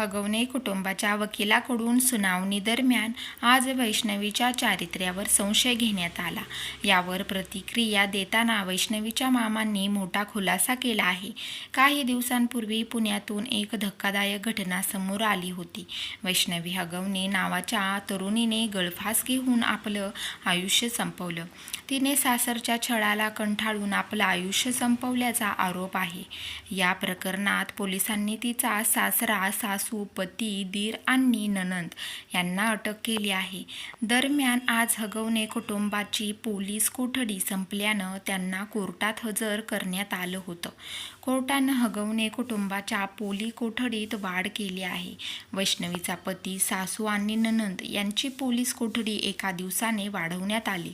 हगवणे कुटुंबाच्या वकिलाकडून सुनावणी दरम्यान आज वैष्णवीच्या चारित्र्यावर संशय घेण्यात आला. यावर प्रतिक्रिया देताना वैष्णवीच्या मामांनी मोठा खुलासा केला आहे. काही दिवसांपूर्वी पुण्यातून एक धक्कादायक घटना समोर आली होती. वैष्णवी हगवणे नावाच्या तरुणीने गळफास घेऊन आपलं आयुष्य संपवलं. तिने सासरच्या छळाला कंठाळून आपलं आयुष्य संपवल्याचा आरोप आहे. या प्रकरणात पोलिसांनी तिचा सासरा सासू पती दीर आणि ननंद यांना अटक केली आहे. दरम्यान आज हगवणे कुटुंबाची पोलीस कोठडी संपल्यानं त्यांना कोर्टात हजर करण्यात आलं होतं. कोर्टानं हगवणे कुटुंबाच्या पोली कोठडीत वाढ केली आहे. वैष्णवीचा पती सासू आणि ननंद यांची पोलीस कोठडी एका दिवसाने वाढवण्यात आली.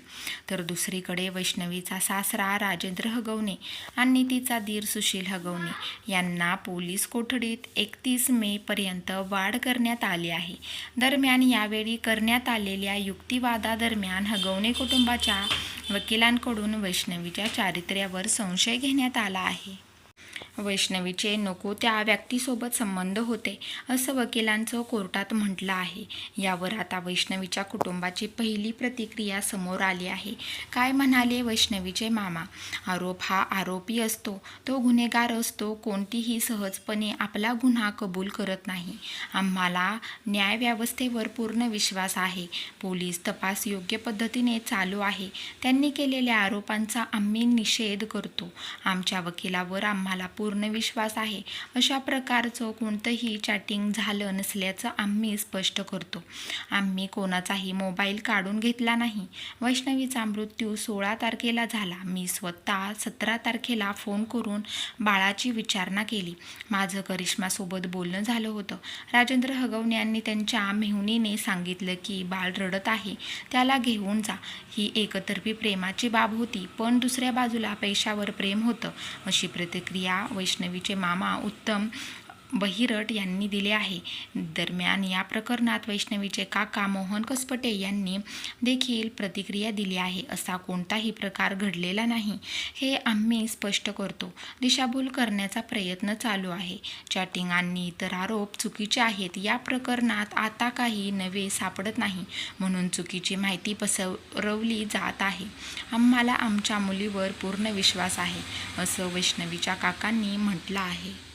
तर दुसरीकडे वैष्णवीचा सासरा राजेंद्र हगवणे आणि तिचा दीर सुशील हगवणे यांना पोलीस कोठडीत एकतीस मे पर्यंत पर्यंत वाढ करण्यात आली आहे. दरम्यान यावेळी करण्यात आलेल्या युक्तिवादादरम्यान हगवणे कुटुंबाच्या वकिलांकडून वैष्णवीच्या चारित्र्यावर संशय घेण्यात आला आहे. वैष्णवीचे नको त्या व्यक्तीसोबत संबंध होते असं वकिलांचं कोर्टात म्हटलं आहे. यावर आता वैष्णवीच्या कुटुंबाची पहिली प्रतिक्रिया समोर आली आहे. काय म्हणाले वैष्णवीचे मामा? आरोप हा आरोपी असतो तो गुन्हेगार असतो कोणतीही सहजपणे आपला गुन्हा कबूल करत नाही. आम्हाला न्यायव्यवस्थेवर पूर्ण विश्वास आहे. पोलीस तपास योग्य पद्धतीने चालू आहे. त्यांनी केलेल्या आरोपांचा आम्ही निषेध करतो. आमच्या वकिलावर आम्हाला पूर्ण विश्वास आहे. अशा प्रकारचं कोणतंही चॅटिंग झालं नसल्याचं आम्ही स्पष्ट करतो. आम्ही कोणाचाही मोबाईल काढून घेतला नाही. वैष्णवीचा मृत्यू सोळा तारखेला झाला. मी स्वतः सतरा तारखेला फोन करून बाळाची विचारणा केली. माझं करिश्मासोबत बोलणं झालं होतं. राजेंद्र हगवणे यांनी त्यांच्या मेहुणीने सांगितलं की बाळ रडत आहे. त्याला घेऊन जा. ही एकतर्फी प्रेमाची बाब होती पण दुसऱ्या बाजूला पैशावर प्रेम होतं. अशी प्रतिक्रिया वैष्णवीचे मामा उत्तम बहिरट यांनी दिले आहे. दरम्यान या प्रकरणात वैष्णवीचे काका मोहन कसपटे यांनी देखील प्रतिक्रिया दिली आहे. असा कोणताही प्रकार घडलेला नाही हे आम्ही स्पष्ट करतो. दिशाभूल करण्याचा प्रयत्न चालू आहे. चॅटिंग आणि इतर आरोप चुकीचे आहेत. या प्रकरणात आता काही नवे सापडत नाही म्हणून चुकीची माहिती पसरवली जात आहे. आम्हाला आमच्या मुलीवर पूर्ण विश्वास आहे असं वैष्णवीच्या काकांनी म्हटलं आहे.